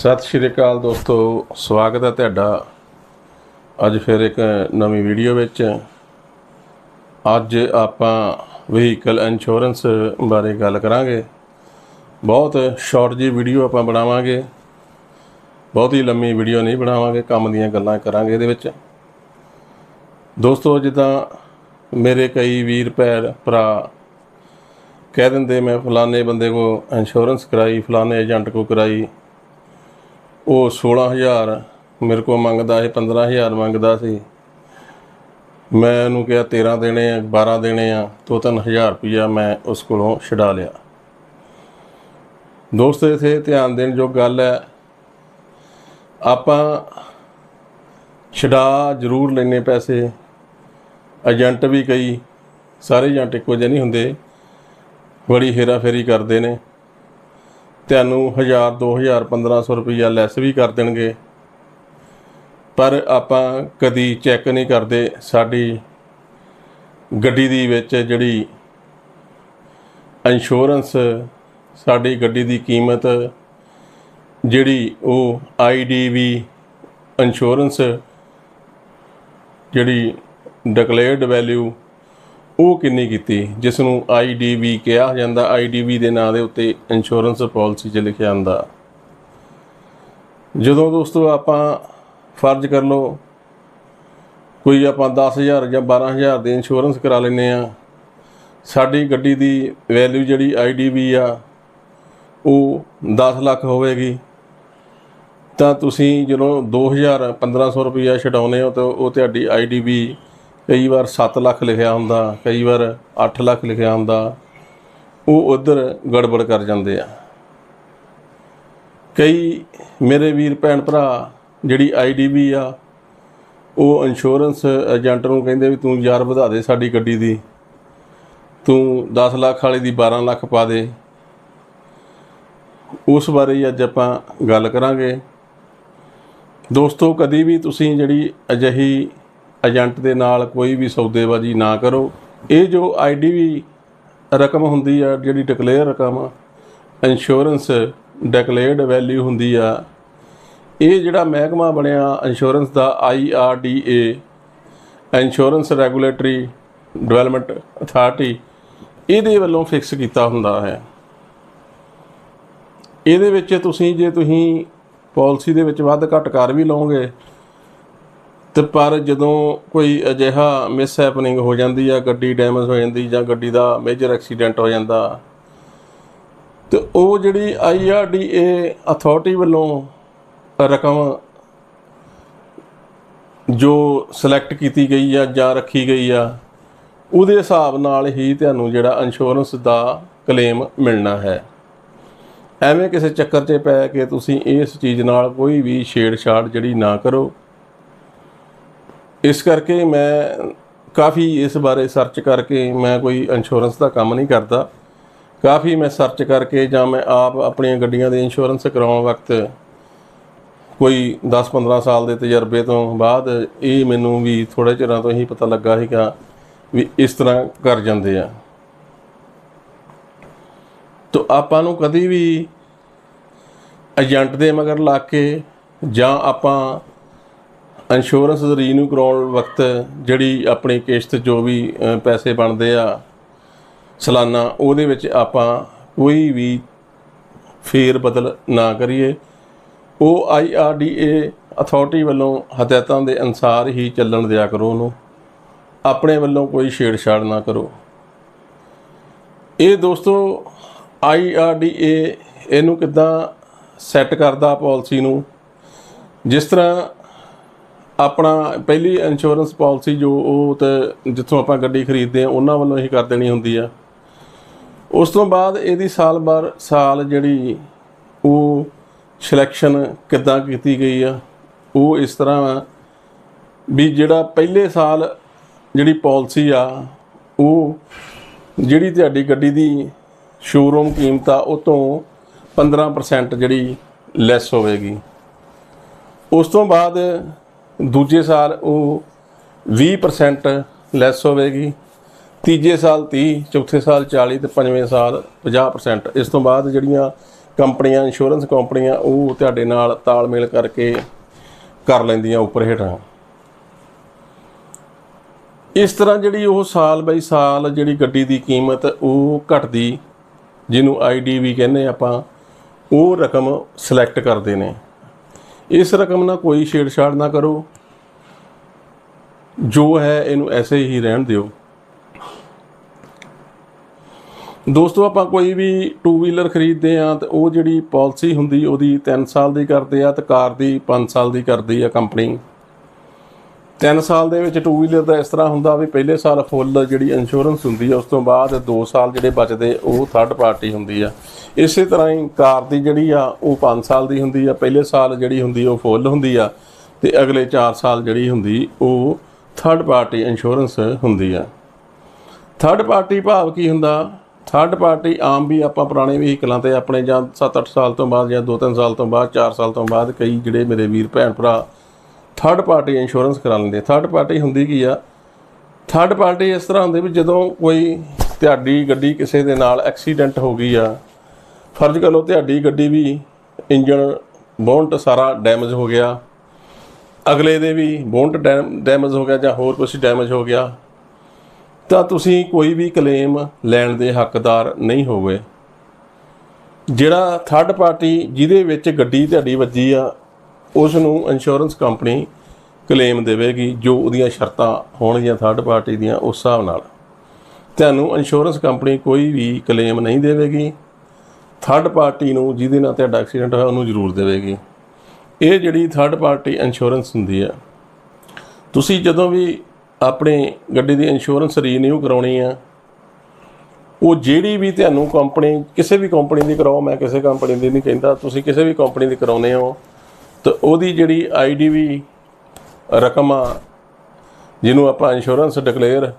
ਸਤਿ ਸ਼੍ਰੀ ਅਕਾਲ ਦੋਸਤੋ, ਸਵਾਗਤ ਹੈ ਤੁਹਾਡਾ। ਅੱਜ ਫਿਰ ਇੱਕ ਨਵੀਂ ਵੀਡੀਓ ਵਿੱਚ। ਅੱਜ ਆਪਾਂ ਵਹੀਕਲ ਇੰਸ਼ੋਰੈਂਸ ਬਾਰੇ ਗੱਲ ਕਰਾਂਗੇ। ਬਹੁਤ ਸ਼ਾਰਟ ਜੀ ਵੀਡੀਓ ਆਪਾਂ ਬਣਾਵਾਂਗੇ। ਬਹੁਤ ਹੀ ਲੰਮੀ ਵੀਡੀਓ ਨਹੀਂ ਬਣਾਵਾਂਗੇ, ਕੰਮ ਦੀਆਂ ਗੱਲਾਂ ਕਰਾਂਗੇ ਇਹਦੇ ਵਿੱਚ। ਦੋਸਤੋ, ਜਿੱਦਾਂ ਮੇਰੇ ਕਈ ਵੀਰ ਭੈਣ ਭਰਾ ਕਹਿ ਦਿੰਦੇ, ਮੈਂ ਫਲਾਣੇ ਬੰਦੇ ਕੋ ਇੰਸ਼ੋਰੈਂਸ ਕਰਾਈ, ਫਲਾਣੇ ਏਜੰਟ ਕੋ ਕਰਾਈ ਉਹ 16000 ਮੇਰੇ ਕੋਲ ਮੰਗਦਾ ਸੀ 15000 ਮੰਗਦਾ ਸੀ। ਮੈਂ ਉਹਨੂੰ ਕਿਹਾ 13 ਦੇਣੇ ਆ 12 ਦੇਣੇ ਆ, ਦੋ ਤਿੰਨ ਹਜ਼ਾਰ ਰੁਪਇਆ ਮੈਂ ਉਸ ਕੋਲੋਂ ਛਡਾ ਲਿਆ। ਦੋਸਤੋ ਇਥੇ ਧਿਆਨ ਦੇਣ ਜੋ ਗੱਲ ਹੈ, ਆਪਾਂ ਛਡਾ ਜ਼ਰੂਰ ਲੈਨੇ ਪੈਸੇ। ਏਜੰਟ ਵੀ ਕਈ, ਸਾਰੇ ਏਜੰਟ ਇੱਕੋ ਜਿਹੇ ਨਹੀਂ ਹੁੰਦੇ। ਬੜੀ ਹੇਰਾਫੇਰੀ ਕਰਦੇ ਨੇ। ਤੁਹਾਨੂੰ 1000 2000 1500 ਰੁਪਈਆ ਲੈਸ ਵੀ ਕਰ ਦੇਣਗੇ। ਪਰ ਆਪਾਂ ਕਦੀ ਚੈੱਕ ਨਹੀਂ ਕਰਦੇ ਸਾਡੀ ਗੱਡੀ ਦੀ ਵਿੱਚ ਜਿਹੜੀ ਇੰਸ਼ੋਰੈਂਸ ਸਾਡੀ ਗੱਡੀ ਦੀ ਕੀਮਤ, ਜਿਹੜੀ ਉਹ ਆਈਡੀਵੀ ਇੰਸ਼ੋਰੈਂਸ ਜਿਹੜੀ ਡਿਕਲੇਅਰਡ ਵੈਲਿਊ ਉਹ ਕਿੰਨੀ ਕੀਤੀ? ਜਿਸ ਨੂੰ ਆਈਡੀਵੀ ਕਿਹਾ ਜਾਂਦਾ ਆਈਡੀਵੀ ਦੇ ਨਾਂ ਦੇ ਉੱਤੇ ਇੰਸ਼ੋਰੈਂਸ ਪਾਲਿਸੀ 'ਚ ਲਿਖਿਆ ਹੁੰਦਾ ਜਦੋਂ ਦੋਸਤੋ ਆਪਾਂ ਫਰਜ਼ ਕਰ ਲਓ, ਕੋਈ ਆਪਾਂ 10000 ਜਾਂ 12000 ਦੀ ਇੰਸ਼ੋਰੈਂਸ ਕਰਾ ਲੈਨੇ ਆ ਸਾਡੀ ਗੱਡੀ ਦੀ ਵੈਲਿਊ ਜਿਹੜੀ ਆਈਡੀਵੀ ਆ, ਉਹ 10 ਲੱਖ ਹੋਵੇਗੀ। ਤਾਂ ਤੁਸੀਂ ਜਦੋਂ 2000 1500 ਰੁਪਈਆ ਛਡਾਉਨੇ ਹੋ, ਤਾਂ ਉਹ ਤੁਹਾਡੀ ਆਈਡੀਵੀ ਕਈ ਵਾਰ 7 ਲੱਖ ਲਿਖਿਆ ਹੁੰਦਾ, ਕਈ ਵਾਰ 8 ਲੱਖ ਲਿਖਿਆ ਹੁੰਦਾ। ਉਹ ਉਧਰ ਗੜਬੜ ਕਰ ਜਾਂਦੇ ਆ। ਕਈ ਮੇਰੇ ਵੀਰ ਭੈਣ ਭਰਾ ਜਿਹੜੀ ਆਈਡੀਬੀ ਆ, ਉਹ ਇੰਸ਼ੋਰੈਂਸ ਏਜੰਟ ਨੂੰ ਕਹਿੰਦੇ ਵੀ ਤੂੰ ਯਾਰ ਵਧਾ ਦੇ ਸਾਡੀ ਗੱਡੀ ਦੀ। ਤੂੰ 10 ਲੱਖ ਵਾਲੀ ਦੀ 12 ਲੱਖ ਪਾ ਦੇ। ਉਸ ਬਾਰੇ ਅੱਜ ਆਪਾਂ ਗੱਲ ਕਰਾਂਗੇ। ਦੋਸਤੋ, ਕਦੀ ਵੀ ਤੁਸੀਂ ਜਿਹੜੀ ਅਜਿਹੀ ਏਜੰਟ ਦੇ ਨਾਲ ਕੋਈ ਵੀ ਸੌਦੇਬਾਜ਼ੀ ਨਾ ਕਰੋ। ਇਹ ਜੋ ਆਈਡੀਵੀ ਰਕਮ ਹੁੰਦੀ ਆ, ਜਿਹੜੀ ਡਿਕਲੇਅਰ ਰਕਮ ਇੰਸ਼ੋਰੈਂਸ ਡਿਕਲੇਅਰਡ ਵੈਲਿਊ ਹੁੰਦੀ ਆ, ਇਹ ਜਿਹੜਾ ਮਹਿਕਮਾ ਬਣਿਆ ਇੰਸ਼ੋਰੈਂਸ ਦਾ IRDA insurance regulatory development authority ਇਹਦੇ ਵੱਲੋਂ ਫਿਕਸ ਕੀਤਾ ਹੁੰਦਾ ਹੈ। ਇਹਦੇ ਵਿੱਚ ਤੁਸੀਂ, ਜੇ ਤੁਸੀਂ ਪਾਲਿਸੀ ਦੇ ਵਿੱਚ ਵੱਧ ਘੱਟ ਕਰ ਵੀ ਲਓਗੇ ਤੇ ਪਰ ਜਦੋਂ ਕੋਈ ਅਜਿਹਾ ਮਿਸ ਹੈਪਨਿੰਗ ਹੋ ਜਾਂਦੀ ਆ, ਗੱਡੀ ਡੈਮੇਜ ਹੋ ਜਾਂਦੀ ਜਾਂ ਗੱਡੀ ਦਾ ਮੇਜਰ ਐਕਸੀਡੈਂਟ ਹੋ ਜਾਂਦਾ, ਤੇ ਉਹ ਜਿਹੜੀ ਆਈਆਰਡੀਏ ਅਥਾਰਟੀ ਵੱਲੋਂ ਰਕਮ ਜੋ ਸਿਲੈਕਟ ਕੀਤੀ ਗਈ ਆ ਜਾਂ ਰੱਖੀ ਗਈ ਆ, ਉਹਦੇ ਹਿਸਾਬ ਨਾਲ ਹੀ ਤੁਹਾਨੂੰ ਜਿਹੜਾ ਇੰਸ਼ੋਰੈਂਸ ਦਾ ਕਲੇਮ ਮਿਲਣਾ ਹੈ। ਐਵੇਂ ਕਿਸੇ ਚੱਕਰ 'ਚ ਪੈ ਕੇ ਤੁਸੀਂ ਇਸ ਚੀਜ਼ ਨਾਲ ਕੋਈ ਵੀ ਛੇੜਛਾੜ ਜਿਹੜੀ ਨਾ ਕਰੋ। ਇਸ ਕਰਕੇ ਮੈਂ ਕਾਫੀ ਇਸ ਬਾਰੇ ਸਰਚ ਕਰਕੇ ਮੈਂ ਕੋਈ ਇੰਸ਼ੋਰੈਂਸ ਦਾ ਕੰਮ ਨਹੀਂ ਕਰਦਾ। ਕਾਫੀ ਮੈਂ ਸਰਚ ਕਰਕੇ ਜਾਂ ਮੈਂ ਆਪ ਆਪਣੀਆਂ ਗੱਡੀਆਂ ਦੇ ਇੰਸ਼ੋਰੈਂਸ ਕਰਾਉਣ ਵਕਤ ਕੋਈ 10-15 ਸਾਲ ਦੇ ਤਜਰਬੇ ਤੋਂ ਬਾਅਦ ਇਹ ਮੈਨੂੰ ਵੀ ਥੋੜੇ ਚਿਰਾਂ ਤੋਂ ਹੀ ਪਤਾ ਲੱਗਾ ਸੀਗਾ ਵੀ ਇਸ ਤਰ੍ਹਾਂ ਕਰ ਜਾਂਦੇ ਆ। ਤੋ ਆਪਾਂ ਨੂੰ ਕਦੀ ਵੀ ਏਜੰਟ ਦੇ ਮਗਰ ਲਾ ਕੇ ਜਾਂ ਆਪਾਂ ਇੰਸ਼ੋਰੈਂਸ ਰੀਨਿਊ ਕਰਾਉਣ ਵਕਤ ਜਿਹੜੀ ਆਪਣੀ ਕਿਸ਼ਤ ਜੋ ਵੀ ਪੈਸੇ ਬਣਦੇ ਆ, ਸਾਲਾਨਾ, ਉਹਦੇ ਵਿੱਚ ਆਪਾਂ ਕੋਈ ਵੀ ਫੇਰ ਬਦਲ ਨਾ ਕਰੀਏ। ਉਹ ਆਈਆਰਡੀਏ ਅਥਾਰਟੀ ਵੱਲੋਂ ਹਦਾਇਤਾਂ ਦੇ ਅਨਸਾਰ ਹੀ ਚੱਲਣ ਦਿਆ ਕਰੋ ਉਹਨੂੰ। ਆਪਣੇ ਵੱਲੋਂ ਕੋਈ ਛੇੜਛਾੜ ਨਾ ਕਰੋ। ਇਹ ਦੋਸਤੋ ਆਈਆਰਡੀਏ ਇਹਨੂੰ ਕਿਦਾਂ ਸੈੱਟ ਕਰਦਾ ਪਾਲਿਸੀ ਨੂੰ? ਜਿਸ ਤਰ੍ਹਾਂ ਆਪਣਾ ਪਹਿਲੀ ਇੰਸ਼ੋਰੈਂਸ ਪਾਲਿਸੀ ਜੋ ਉਹ ਤੇ ਜਿੱਥੋਂ ਆਪਾਂ ਗੱਡੀ ਖਰੀਦਦੇ ਆ ਉਹਨਾਂ ਵੱਲੋਂ ਹੀ ਕਰ ਦੇਣੀ ਹੁੰਦੀ ਆ। ਉਸ ਤੋਂ ਬਾਅਦ ਇਹਦੀ ਸਾਲ ਬਾਰ ਸਾਲ ਜਿਹੜੀ ਉਹ ਸਿਲੈਕਸ਼ਨ ਕਿੱਦਾਂ ਕੀਤੀ ਗਈ ਆ, ਉਹ ਇਸ ਤਰ੍ਹਾਂ ਵੀ ਜਿਹੜਾ ਪਹਿਲੇ ਸਾਲ ਜਿਹੜੀ ਪਾਲਿਸੀ ਆ, ਉਹ ਜਿਹੜੀ ਤੁਹਾਡੀ ਗੱਡੀ ਦੀ ਸ਼ੋਰੂਮ ਕੀਮਤ ਆ, ਉਹ ਤੋਂ 15% ਜਿਹੜੀ ਲੈਸ ਹੋਵੇਗੀ। ਉਸ ਤੋਂ ਬਾਅਦ ਦੂਜੇ ਸਾਲ ਉਹ 20% ਲੈਸ ਹੋਵੇਗੀ, ਤੀਜੇ ਸਾਲ 30 ਚੌਥੇ ਸਾਲ 40 ਤੇ ਪੰਜਵੇਂ ਸਾਲ 50% ਇਸ ਤੋਂ ਬਾਅਦ ਜਿਹੜੀਆਂ ਕੰਪਨੀਆਂ ਇੰਸ਼ੋਰੈਂਸ ਕੰਪਨੀਆਂ, ਉਹ ਤੁਹਾਡੇ ਨਾਲ ਤਾਲਮੇਲ ਕਰਕੇ ਕਰ ਲੈਂਦੀਆਂ ਉੱਪਰ ਹੇਠਾਂ। ਇਸ ਤਰ੍ਹਾਂ ਜਿਹੜੀ ਉਹ ਸਾਲ ਬਈ ਸਾਲ ਜਿਹੜੀ ਗੱਡੀ ਦੀ ਕੀਮਤ ਉਹ ਘਟਦੀ, ਜਿਹਨੂੰ ਆਈਡੀ ਵੀ ਕਹਿੰਦੇ ਆਪਾਂ, ਉਹ ਰਕਮ ਸਿਲੈਕਟ ਕਰਦੇ ਨੇ। ਇਸ ਰਕਮ ਨਾਲ ਕੋਈ ਛੇੜਛਾੜ ਨਾ ਕਰੋ। ਜੋ ਹੈ ਇਹਨੂੰ ਐਸੇ ਹੀ ਰਹਿਣ ਦਿਓ। ਦੋਸਤੋ, ਆਪਾਂ ਕੋਈ ਵੀ 2 ਵੀਲਰ ਖਰੀਦਦੇ ਆ ਤੇ ਉਹ ਜਿਹੜੀ ਪਾਲਿਸੀ ਹੁੰਦੀ, ਉਹਦੀ 3 ਸਾਲ ਦੀ ਕਰਦੇ ਆ ਤੇ ਕਾਰ ਦੀ 5 ਸਾਲ ਦੀ ਕਰਦੀ ਆ ਕੰਪਨੀ। 3 ਸਾਲ ਦੇ ਵਿੱਚ ਟੂ ਵੀਲਰ ਦਾ ਇਸ ਤਰ੍ਹਾਂ ਹੁੰਦਾ ਵੀ ਪਹਿਲੇ ਸਾਲ ਫੁੱਲ ਜਿਹੜੀ ਇੰਸ਼ੋਰੈਂਸ ਹੁੰਦੀ ਆ, ਉਸ ਤੋਂ ਬਾਅਦ 2 ਸਾਲ ਜਿਹੜੇ ਬਚਦੇ, ਉਹ ਥਰਡ ਪਾਰਟੀ ਹੁੰਦੀ ਆ। ਇਸੇ ਤਰ੍ਹਾਂ ਹੀ ਕਾਰ ਦੀ ਜਿਹੜੀ ਆ, ਉਹ 5 ਸਾਲ ਦੀ ਹੁੰਦੀ ਆ, ਪਹਿਲੇ ਸਾਲ ਜਿਹੜੀ ਹੁੰਦੀ, ਉਹ ਫੁੱਲ ਹੁੰਦੀ ਆ, ਤੇ ਅਗਲੇ 4 ਸਾਲ ਜਿਹੜੀ ਹੁੰਦੀ, ਉਹ ਥਰਡ ਪਾਰਟੀ ਇੰਸ਼ੋਰੈਂਸ ਹੁੰਦੀ ਆ। ਥਰਡ ਪਾਰਟੀ ਭਾਵ ਕੀ ਹੁੰਦਾ? ਥਰਡ ਪਾਰਟੀ ਆਮ ਵੀ ਆਪਾਂ ਪੁਰਾਣੇ ਵਹੀਕਲਾਂ ਤੇ ਆਪਣੇ ਜਾਂ 7-8 ਸਾਲ ਤੋਂ ਬਾਅਦ ਜਾਂ 2-3 ਸਾਲ ਤੋਂ ਬਾਅਦ 4 ਸਾਲ ਤੋਂ ਬਾਅਦ ਕਈ ਜਿਹੜੇ ਮੇਰੇ ਵੀਰ ਭੈਣ ਭਰਾ ਥਰਡ ਪਾਰਟੀ ਇੰਸ਼ੋਰੈਂਸ ਕਰਾ ਲੈਂਦੇ ਥਰਡ ਪਾਰਟੀ ਹੁੰਦੀ ਕੀ ਆ? ਥਰਡ ਪਾਰਟੀ ਇਸ ਤਰ੍ਹਾਂ ਹੁੰਦੀ ਵੀ ਜਦੋਂ ਕੋਈ ਤੁਹਾਡੀ ਗੱਡੀ ਕਿਸੇ ਦੇ ਨਾਲ ਐਕਸੀਡੈਂਟ ਹੋ ਗਈ ਆ, ਫਰਜ਼ ਕਰ ਲਓ ਤੁਹਾਡੀ ਗੱਡੀ ਵੀ ਇੰਜਨ ਬੋਨਟ ਸਾਰਾ ਡੈਮੇਜ ਹੋ ਗਿਆ, ਅਗਲੇ ਦੇ ਵੀ ਬੋਨਟ ਡੈਮੇਜ ਹੋ ਗਿਆ ਜਾਂ ਹੋਰ ਕੁਝ ਡੈਮੇਜ ਹੋ ਗਿਆ, ਤਾਂ ਤੁਸੀਂ ਕੋਈ ਵੀ ਕਲੇਮ ਲੈਣ ਦੇ ਹੱਕਦਾਰ ਨਹੀਂ ਹੋਵੇ ਜਿਹੜਾ ਥਰਡ ਪਾਰਟੀ ਜਿਹਦੇ ਵਿੱਚ ਗੱਡੀ ਤੁਹਾਡੀ ਵੱਜੀ ਆ ਉਸ ਨੂੰ ਇੰਸ਼ੋਰੈਂਸ ਕੰਪਨੀ ਕਲੇਮ ਦੇਵੇਗੀ, ਜੋ ਉਹਦੀਆਂ ਸ਼ਰਤਾਂ ਹੋਣਗੀਆਂ ਥਰਡ ਪਾਰਟੀ ਦੀਆਂ ਉਸ ਹਿਸਾਬ ਨਾਲ। ਤੁਹਾਨੂੰ ਇੰਸ਼ੋਰੈਂਸ ਕੰਪਨੀ ਕੋਈ ਵੀ ਕਲੇਮ ਨਹੀਂ ਦੇਵੇਗੀ। ਥਰਡ ਪਾਰਟੀ ਨੂੰ ਜਿਹਦੇ ਨਾਲ ਤੁਹਾਡਾ ਐਕਸੀਡੈਂਟ ਹੋਇਆ, ਉਹਨੂੰ ਜ਼ਰੂਰ ਦੇਵੇਗੀ। ਇਹ ਜਿਹੜੀ ਥਰਡ ਪਾਰਟੀ ਇੰਸ਼ੋਰੈਂਸ ਹੁੰਦੀ ਆ, ਤੁਸੀਂ ਜਦੋਂ ਵੀ ਆਪਣੀ ਗੱਡੀ ਦੀ ਇੰਸ਼ੋਰੈਂਸ ਰੀਨਿਊ ਕਰਾਉਣੀ ਆ, ਉਹ ਜਿਹੜੀ ਵੀ ਤੁਹਾਨੂੰ ਕੰਪਨੀ ਕਿਸੇ ਵੀ ਕੰਪਨੀ ਦੀ ਕਰਾਓ, ਮੈਂ ਕਿਸੇ ਕੰਪਨੀ ਦੀ ਨਹੀਂ ਕਹਿੰਦਾ, ਤੁਸੀਂ ਕਿਸੇ ਵੀ ਕੰਪਨੀ ਦੀ ਕਰਾਉਨੇ ਹੋ। ਤਾਂ ਉਹਦੀ ਜਿਹੜੀ ਆਈਡੀ ਵੀ ਰਕਮ ਆ, ਜਿਹਨੂੰ ਆਪਾਂ ਇੰਸ਼ੋਰੈਂਸ ਡਿਕਲੇਅਰ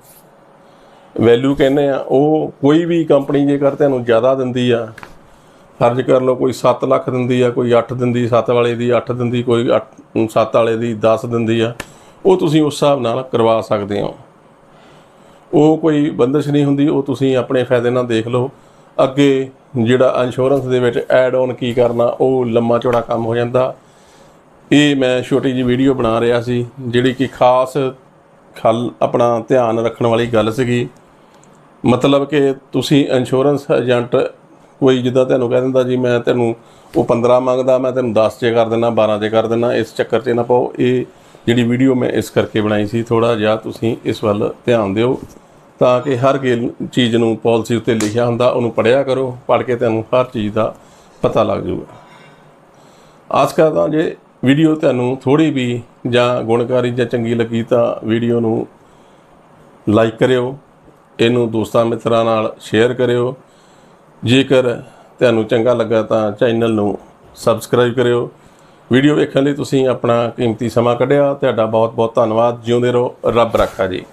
ਵੈਲਿਊ ਕਹਿੰਦੇ ਆ, ਉਹ ਕੋਈ ਵੀ ਕੰਪਨੀ ਜੇਕਰ ਤੁਹਾਨੂੰ ਜ਼ਿਆਦਾ ਦਿੰਦੀ ਆ, ਫਰਜ਼ ਕਰ ਲਓ ਕੋਈ 7 ਲੱਖ ਦਿੰਦੀ ਆ, ਕੋਈ 8 ਦਿੰਦੀ 7 ਵਾਲੇ ਦੀ 8 ਦਿੰਦੀ, ਕੋਈ 7 ਵਾਲੇ ਦੀ 10 ਦਿੰਦੀ ਆ, ਉਹ ਤੁਸੀਂ ਉਸ ਹਿਸਾਬ ਨਾਲ ਕਰਵਾ ਸਕਦੇ ਹੋ। ਉਹ ਕੋਈ ਬੰਦਸ਼ ਨਹੀਂ ਹੁੰਦੀ, ਉਹ ਤੁਸੀਂ ਆਪਣੇ ਫਾਇਦੇ ਨਾਲ ਦੇਖ ਲਓ। ਅੱਗੇ ਜਿਹੜਾ ਇੰਸ਼ੋਰੈਂਸ ਦੇ ਵਿੱਚ ਐਡ ਆਨ ਕੀ ਕਰਨਾ, ਉਹ ਲੰਮਾ ਚੌੜਾ ਕੰਮ ਹੋ ਜਾਂਦਾ। ਇਹ ਮੈਂ ਛੋਟੀ ਜੀ ਵੀਡੀਓ ਬਣਾ ਰਿਹਾ ਸੀ, ਜਿਹੜੀ ਕਿ ਖਾਸ ਖਲ ਆਪਣਾ ਧਿਆਨ ਰੱਖਣ ਵਾਲੀ ਗੱਲ ਸੀਗੀ। ਮਤਲਬ ਕਿ ਤੁਸੀਂ ਇੰਸ਼ੋਰੈਂਸ ਏਜੰਟ ਕੋਈ ਜਿੱਦਾਂ ਤੁਹਾਨੂੰ ਕਹਿ ਦਿੰਦਾ ਜੀ, ਮੈਂ ਤੈਨੂੰ ਉਹ 15 ਮੰਗਦਾ, ਮੈਂ ਤੈਨੂੰ 10 ਚ ਕਰ ਦਿੰਦਾ 12 ਚ ਕਰ ਦਿੰਦਾ, ਇਸ ਚੱਕਰ 'ਚ ਨਾ ਪਾਓ। ਇਹ ਜਿਹੜੀ ਵੀਡੀਓ ਮੈਂ ਇਸ ਕਰਕੇ ਬਣਾਈ ਸੀ ਥੋੜਾ ਜਿਹਾ ਤੁਸੀਂ ਇਸ ਵੱਲ ਧਿਆਨ ਦਿਓ, ਤਾਂ ਕਿ ਹਰ ਗੱਲ ਚੀਜ਼ ਨੂੰ ਪਾਲਿਸੀ ਉੱਤੇ ਲਿਖਿਆ ਹੁੰਦਾ, ਉਹਨੂੰ ਪੜ੍ਹਿਆ ਕਰੋ, ਪੜ੍ਹ ਕੇ ਤੁਹਾਨੂੰ ਹਰ ਚੀਜ਼ ਦਾ ਪਤਾ ਲੱਗ ਜਾਊਗਾ। ਆਸ ਕਰਦਾ ਜੇ ਵੀਡੀਓ ਤੁਹਾਨੂੰ ਥੋੜੀ ਵੀ ਜਾਂ ਗੁਣਕਾਰੀ ਜਾਂ ਚੰਗੀ ਲੱਗੀ ਤਾਂ ਵੀਡੀਓ ਨੂੰ ਲਾਈਕ ਕਰਿਓ, ਇਹਨੂੰ ਦੋਸਤਾਂ ਮਿੱਤਰਾਂ ਨਾਲ ਸ਼ੇਅਰ ਕਰਿਓ। ਜੇਕਰ ਤੁਹਾਨੂੰ ਚੰਗਾ ਲੱਗਾ ਤਾਂ ਚੈਨਲ ਨੂੰ ਸਬਸਕ੍ਰਾਈਬ ਕਰਿਓ। ਵੀਡੀਓ ਵੇਖਣ ਲਈ ਤੁਸੀਂ ਆਪਣਾ ਕੀਮਤੀ ਸਮਾਂ ਕੱਢਿਆ। ਤੁਹਾਡਾ ਬਹੁਤ ਬਹੁਤ ਧੰਨਵਾਦ। ਜਿਉਂਦੇ ਰਹੋ। ਰੱਬ ਰੱਖਾ ਜੀ।